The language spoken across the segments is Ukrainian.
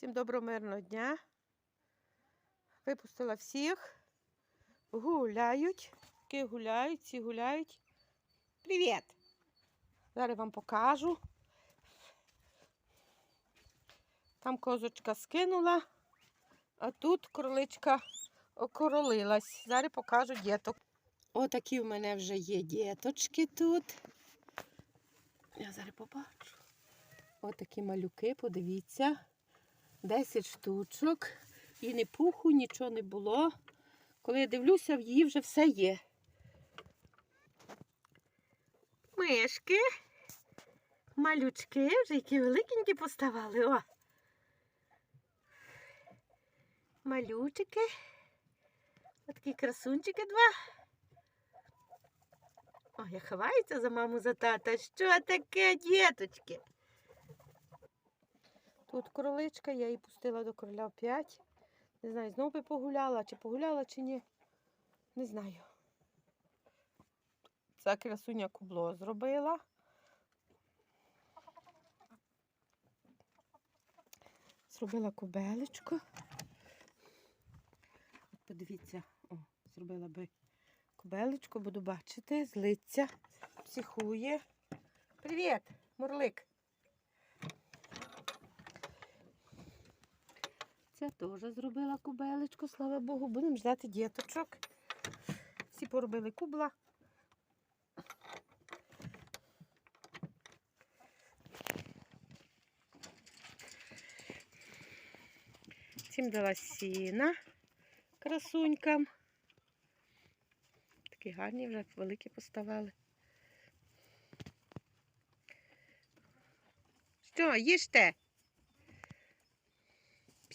Всім доброго мирного дня. Випустила всіх. Гуляють. Ки гуляють, всі гуляють. Привіт! Зараз вам покажу. Там козочка скинула, а тут кроличка окоролилась. Зараз покажу діток. Отакі в мене вже є діточки тут. Я зараз побачу. Отакі малюки, подивіться. 10 штучок. І не пуху, нічого не було. Коли я дивлюся, в її вже все є. Мишки, малючки, вже які великенькі поставали. О. Малючики. Отакі красунчики два. О, я ховаються за маму, за тата. Що таке, діточки? Тут кроличка, я її пустила до короля в 5. Не знаю, знову би погуляла, чи погуляла, чи ні. Не знаю. Ця красуня кубло зробила. Зробила кубелечко. От подивіться, о, зробила би кубелечко, буду бачити, злиться, психує. Привіт, Мурлик. Ця теж зробила кубелечко, слава Богу. Будемо ждати діточок. Всі поробили кубла. Всім дала сіна красунькам. Такі гарні вже великі поставали. Що, їжте?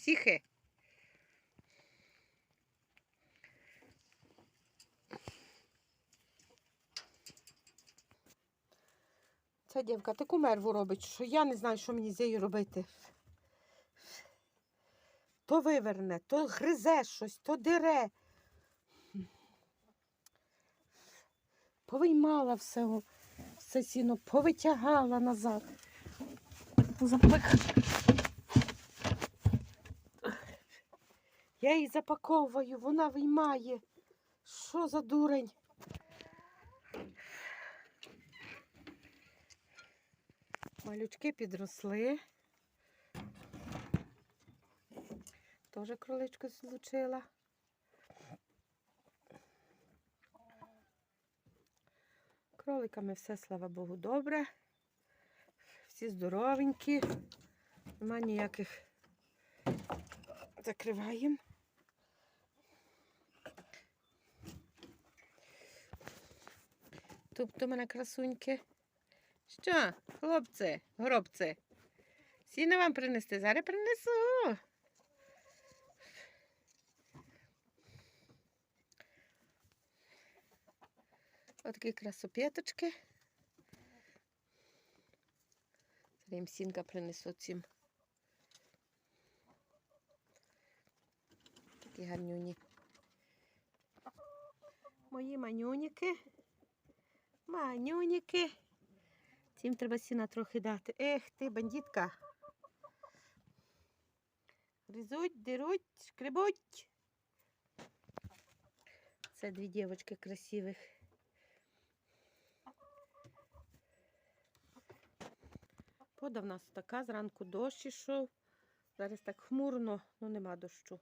Психи. Ця дівка таку мерву робить, що я не знаю, що мені з нею робити. То виверне, то гризе щось, то дере. Повиймала все, все сіно, повитягала назад. Запих. Я її запаковую, вона виймає. Що за дурень? Малючки підросли. Теж кроличку злучила. Кроликами все, слава Богу, добре. Всі здоровенькі. Нема ніяких закриваємо. У мене красуньки. Що, хлопці, горобці? Сіна вам принести? Зараз принесу. Отакі красопеточки. Зараз їм сінка принесу цим. Такі гарнюні. Мої манюніки. Манюніки. Цим треба сіна трохи дати. Ех ти, бандитка. Гризуть, деруть, шкребуть. Це дві дівчатки красивих. Пода в нас така, зранку дощ ішов. Зараз так хмурно, ну нема дощу.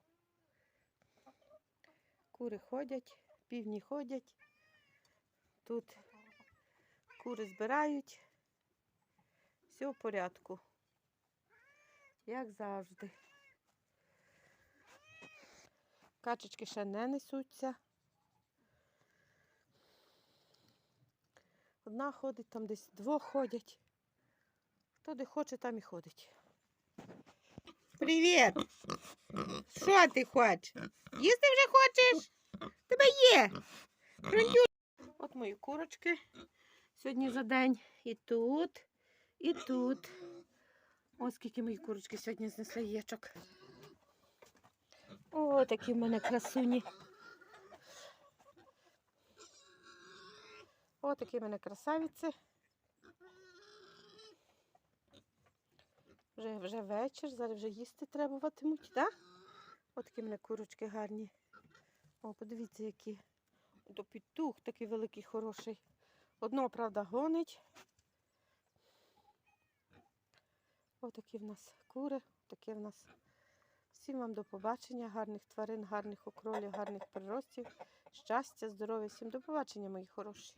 Кури ходять, півні ходять. Тут кури збирають. Все в порядку. Як завжди. Качечки ще не несуться. Одна ходить, там десь двох ходять. Хто де хоче, там і ходить. Привіт! Що ти хочеш? Їсти вже хочеш? Тебе є. От мої курочки сьогодні за день. І тут, і тут. Ось скільки мої курочки сьогодні знесли яєчок. О, такі в мене красуні. О, такі в мене красавиці. Вже, вже вечір, зараз вже їсти требуватимуть, так? От такі в мене курочки гарні. О, подивіться, які. То петух такий великий, хороший. Одного, правда, гонить. Отакі в нас кури, таке в нас. Всім вам до побачення, гарних тварин, гарних окролів, гарних приростів, щастя, здоров'я. Всім до побачення, мої хороші.